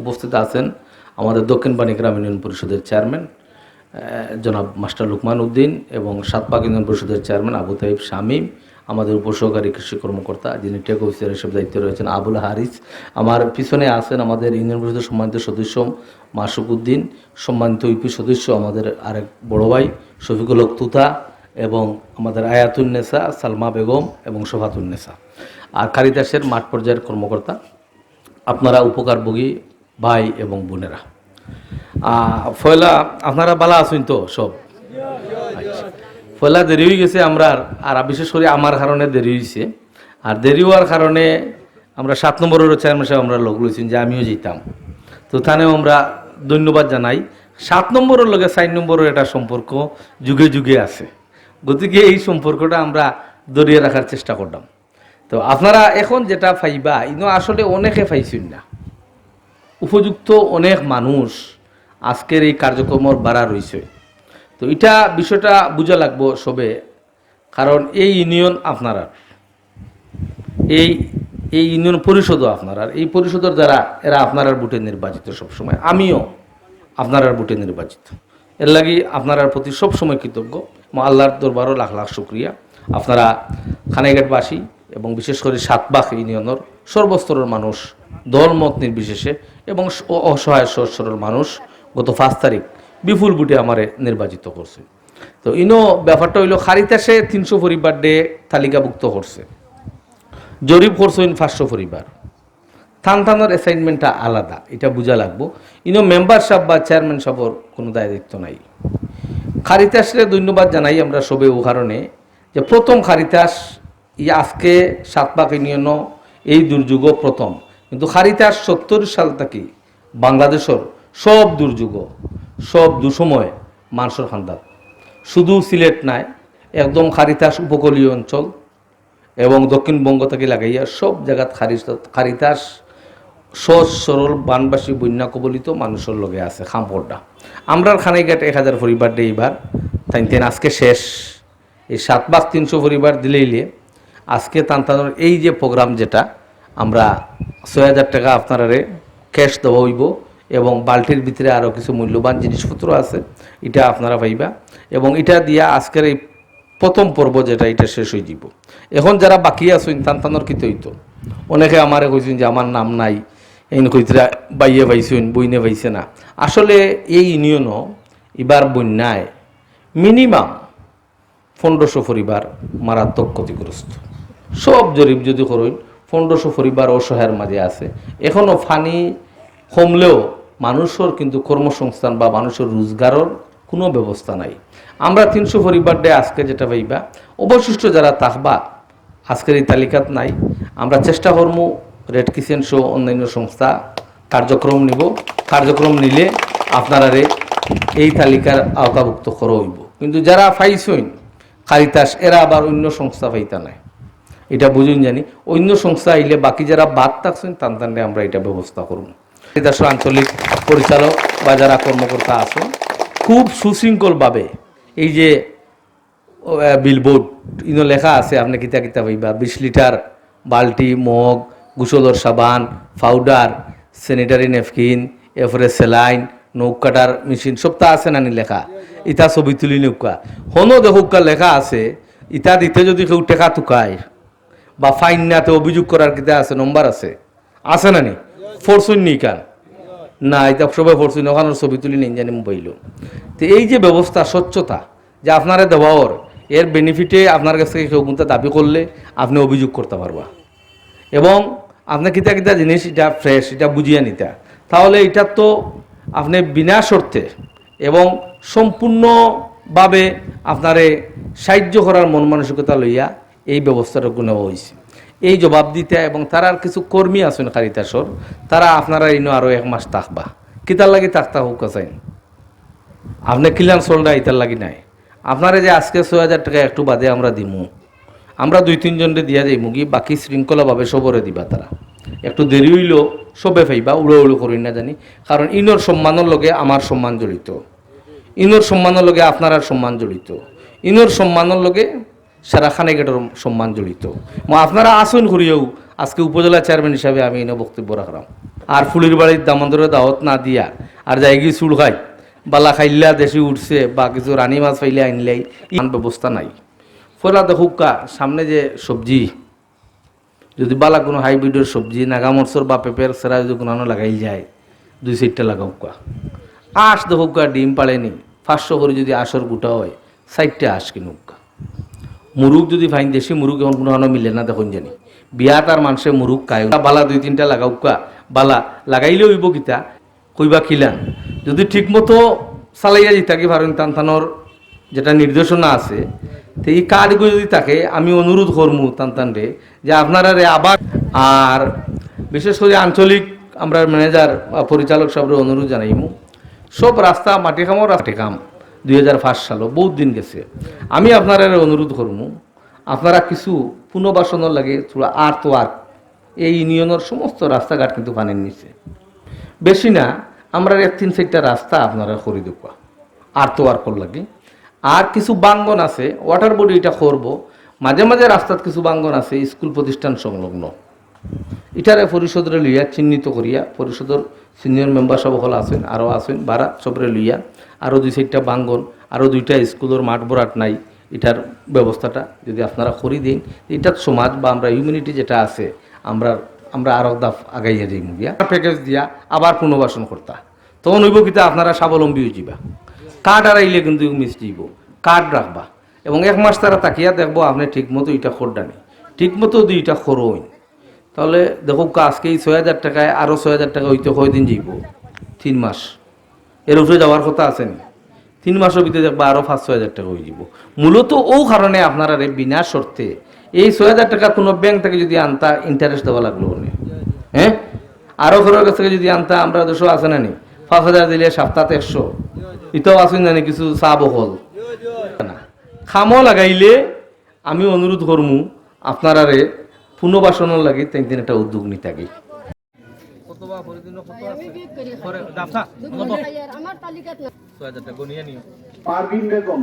উপস্থিত আছেন আমাদের দক্ষিণ পানিগ্রাম ইউনিয়ন পরিষদের চেয়ারম্যান জনাব মাস্টার লুকমান উদ্দিন এবং সাতপাক ইউনিয়ন পরিষদের চেয়ারম্যান আবু তাইব শামীম আমাদের উপসহকারী কৃষি কর্মকর্তা যিনি টেক অফিসার হিসেবে দায়িত্বে রয়েছেন আবুল হারিস। আমার পিছনে আছেন আমাদের ইউনিয়ন পরিষদের সম্মানিত সদস্য মাসুক উদ্দিন, সম্মানিত ইউপি সদস্য আমাদের আরেক বড় ভাই শফিকুল তুতা এবং আমাদের আয়াতুন্নেসা সালমা বেগম এবং শোভাতুন্নেসা আর কারিদাসের মাঠ পর্যায়ের কর্মকর্তা, আপনারা উপকারভোগী ভাই এবং বোনেরা। ফয়লা, আপনারা বালা আছেন তো সব? আচ্ছা। ফয়লা, দেরি হয়ে গেছে, আমরা আর- বিশেষ করে আমার কারণে দেরি হয়েছে। আর দেরি হওয়ার কারণে আমরা সাত নম্বরের চেয়ারম্যান সাহেব আমরা লোক লইছেন, যে আমিও যেতাম। তো তানেও আমরা ধন্যবাদ জানাই। সাত নম্বরের লগে চার নম্বরের একটা সম্পর্ক যুগে যুগে আছে। গতিকে এই সম্পর্কটা আমরা দরিয়ে রাখার চেষ্টা করলাম। তো আপনারা এখন যেটা ফাইবা ইনো আসলে অনেকে পাইছেন না। উপযুক্ত অনেক মানুষ আজকের এই কার্যক্রমর বাড়া রয়েছে। তো এটা বিষয়টা বুঝা লাগবো সবে, কারণ এই ইউনিয়ন আপনারা এই এই ইউনিয়ন পরিষদও আপনারা এই পরিষদের দ্বারা এরা আপনার বুটে নির্বাচিত সবসময়। আমিও আপনার বুটে নির্বাচিত। এর লাগি আপনার প্রতি সবসময় কৃতজ্ঞ। আল্লাহর দরবারও লাখ লাখ শুক্রিয়া। আপনারা খানাইঘাটবাসী এবং বিশেষ করে সাতবাগ ইউনিয়নের সর্বস্তরের মানুষ দলমত নির্বিশেষে এবং অসহায় সরল মানুষ গত পাঁচ তারিখ বিপুল বুটে আমারে নির্বাচিত করছে। তো ইনো ব্যাপারটা হইল খারিতাসে তিনশো পরিবার ডে তালিকাভুক্ত করছে। জরিপ করছেন পাঁচশো পরিবার। থান থানোর অ্যাসাইনমেন্টটা আলাদা, এটা বোঝা লাগবো। ইনো মেম্বার বা চেয়ারম্যান সাহেবর কোনো দায়িত্ব নাই। খারিতাসরে ধন্যবাদ জানাই আমরা সবে ও কারণে যে প্রথম খারিতাস ই আজকে সাতপাক ইউনিয়ন এই দুর্যোগ প্রথম। কিন্তু খারিতাস সত্তর সাল থেকে বাংলাদেশের সব দুর্যোগ, সব দুসময় মানুষের খান্দাত শুধু সিলেট নাই, একদম খারিতাস উপকূলীয় অঞ্চল এবং দক্ষিণবঙ্গ থেকে লাগাইয়া সব জায়গাত খারিজ খারিতাস সহজ, সরল বানবাসী বন্যা কবলিত মানুষের লগে আছে খাম্পড়টা আমরার খানাইঘাট এক হাজার পরিবার ডে এইবার তাই তেন আজকে শেষ। এই সাত বাস তিনশো পরিবার দিলেইলে আজকে তান এই যে প্রোগ্রাম যেটা, আমরা ছয় হাজার টাকা আপনারারে ক্যাশ দেওয়া হইব এবং বাল্টির ভিতরে আরও কিছু মূল্যবান জিনিসপত্র আছে, এটা আপনারা পাইবা। এবং এটা দিয়া আজকের এই প্রথম পর্ব যেটা, এটা শেষ হয়ে যাব এখন যারা বাকি আছেন তান্তানোর কি তৈত অনেকে আমারে কইছেন যে, আমার নাম নাই। এই কইতরা বাইয়ে পাইছেন, বইনে পাইছে না। আসলে এই ইউনিয়নও এবার বন্যায় মিনিমাম পনেরোশো পরিবার মারাত্মক ক্ষতিগ্রস্ত। সব জরিপ যদি করুন পনেরোশো পরিবার অসহায়ের মাঝে আছে। এখনও ফানি কমলেও মানুষের কিন্তু কর্মসংস্থান বা মানুষের রোজগারের কোনো ব্যবস্থা নাই। আমরা তিনশো পরিবার ডে আজকে যেটা পাইবা অবশিষ্ট যারা তাকবা আজকের এই তালিকাত নাই, আমরা চেষ্টা করব রেড কিচেন শো অন্যান্য সংস্থা কার্যক্রম নিব। কার্যক্রম নিলে আপনারারে এই তালিকার আওতাভুক্ত করা হইব। কিন্তু যারা ফাইসইন কারিতাস এরা আবার অন্য সংস্থা পাইতা নাই। এটা বুঝুন জানি। অন্য সংস্থা আইলে বাকি যারা বাদ থাকছেন তান তানলে আমরা এটা ব্যবস্থা করব। কারিতাস আঞ্চলিক পরিচালক বা যারা কর্মকর্তা আছেন, খুব সুশৃঙ্খলভাবে এই যে বিলবোর্ড ইনো লেখা আছে, আপনি কিতা কিতা পাইবা। বিশ লিটার বালতি, মগ গুসলর সাবান, পাউডার স্যানিটারি নেপকিন এরপরে সেলাইন নৌক কাটার মেশিন, সব তা আছে নানি লেখা? ইটা ছবি তুলি নৌকা। হনো দেখুকা লেখা আছে ইটা দিতে যদি কেউ টেকা টুকায় বা ফাইন নাতে অভিযোগ করার কিতা আছে? নম্বর আছে। আছে নানি ফোরসুন নি কান? না, এটা সবাই ফোরসুন ওখানে ছবি তুলি নিন জানি মোবাইল তো এই যে ব্যবস্থা, স্বচ্ছতা, যে আপনারা দেওয়ার এর বেনিফিটে আপনার কাছ থেকে কেউ কিন্তু দাবি করলে আপনি অভিযোগ করতে পারবা। এবং আপনার কিতা কিতা জিনিস, এটা ফ্রেশ এটা বুঝিয়ে নিতা। তাহলে এটা তো আপনি বিনা শর্তে এবং সম্পূর্ণভাবে আপনারে সাহায্য করার মন মানসিকতা লইয়া এই ব্যবস্থাটা নেওয়া হয়েছে এই জবাব দিতে এবং তার আর কিছু কর্মী আছেন কারিতাসর তারা আপনারা ইনো আরও এক মাস থাকবা। কিতার লাগি থাকতা হোক চাইন আপনি কিলান সোলডা ইতার লাগি নাই। আপনারা যে আজকে ছয় হাজার টাকা একটু বাদে আমরা দিমু। আমরা দুই তিনজনরে দিয়া যাই মুগি বাকি শৃঙ্খলাভাবে সবরে দিবা তারা। একটু দেরি হইল, সবে ফাইবা, উড়ো উড়ো করি না জানি। কারণ ইনোর সম্মানের লগে আমার সম্মান জড়িত। ইনোর সম্মানের লগে আপনার সম্মান জড়িত। ইনোর সম্মানের লগে সারা খানেগেটের সম্মান জড়িত। আপনারা আসন করিয়াও আজকে উপজেলা চেয়ারম্যান হিসাবে আমি এনে বক্তব্য রাখলাম। আর ফুলির বাড়ির দামোদরে দাওয়াত না দিয়া, আর যাই গিয়ে চুল খাই বালা খাইলা দেশি উঠছে, বা কিছু রানি মাছ পাইলে আনলেই ইমান ব্যবস্থা নাই। ফলা দেখুকা সামনে যে সবজি, যদি বালা কোনো হাইব্রিডের সবজি নাগা নাগামরসর বা পেঁপের সেরা যদি কোনো লাগাই যায়, দুই সাইডটা লাগাউকা আশ দেখুকা ডিম পাড়েনি পাঁচশো করে যদি আঁশর গুটা হয় সাইডটা আঁশ কিনুকা। মুরুগ যদি ফাইন দেশি মুরুগ এখন কোনো হানো মিলে না দেখুন জানি। বিয়াত আর মানুষে মুরুগ খায় বালা দুই তিনটা লাগাউকা বালা লাগাইলেও হইব কিতা। কইবা খিলান যদি ঠিকমতো চালাইয়া যেতা কি পারেন তানতানোর যেটা নির্দেশনা আছে, তো এই কার্ডগুলো যদি থাকে, আমি অনুরোধ করমু তানতানরে যে আপনারা রে আবার আর বিশেষ করে আঞ্চলিক আমরা ম্যানেজার বা পরিচালক সবরে অনুরোধ জানাইমু। সব রাস্তা মাটি কামও রাস্তা কাম দুই হাজার পাঁচ সালও বহুত দিন গেছে। আমি আপনারা অনুরোধ করমু, আপনারা কিছু পুনর্বাসনের লাগে থোড়া আর্থ ওয়ার্ক এই ইউনিয়নের সমস্ত রাস্তাঘাট কিন্তু পানির নিচে বেশি না, আমরা এক তিন চারটা রাস্তা আপনারা করে দেবো আর্থ ওয়ার্কর লাগে। আর কিছু বাঙ্গন আছে ওয়াটার বডি এটা করব। মাঝে মাঝে রাস্তাত কিছু বাঙ্গন আছে, স্কুল প্রতিষ্ঠান সংলগ্ন। এটারে পরিষদরে লইয়া চিহ্নিত করিয়া, পরিষদর সিনিয়র মেম্বার সব হল আছেন, আরও আছেন, বারা সবরে লইয়া, আরও দুই চারটা বাঙ্গন, আরও দুইটা স্কুলের মাঠ বরাট নাই এটার ব্যবস্থাটা যদি আপনারা করি দিন এটার সমাজ বা আমরা ইউমিনিটি যেটা আছে, আমরা আমরা আরও দাফ আগাইয়া যাই মুগিয়া প্যাকেজ দিয়া আবার পুনর্বাসন করতা। তখন হইব কিতা আপনারা স্বাবলম্বী যাবা কার্ড আড়াইলে কিন্তু মিস দিব কার্ড রাখবা। এবং এক মাস তারা তাকিয়া দেখব আপনি ঠিকমতো এটা খোরডানি ঠিকমতো দুইটা খরইন তাহলে দেখো আজকে এই ছয় হাজার টাকায় আরও ছয় হাজার টাকা হইতে কয়দিন যাইব? তিন মাস। এর উপরে যাওয়ার কথা আছে নি। তিন মাসের ভিতরে দেখবা আরও পাঁচ ছয় হাজার টাকা হয়ে যাব মূলত ও কারণে আপনারা বিনা শর্তে এই ছয় হাজার টাকা কোনো ব্যাংক থেকে যদি আনতা ইন্টারেস্ট দেওয়া লাগল হ্যাঁ? আরও ঘরের কাছ থেকে যদি আনতা, আমরা দুশো আছে না নি? পাঁচ হাজার দিলে সপ্তাহে একশো। ইতাও আসুন জানি কিছু চা বহল? না। খামো লাগাইলে আমি অনুরোধ করমু আপনারারে পুনর্বাসনের লাগে তিন দিন একটা উদ্যোগ নিতে আগে। আমার তালিকাত না পারভিন বেগম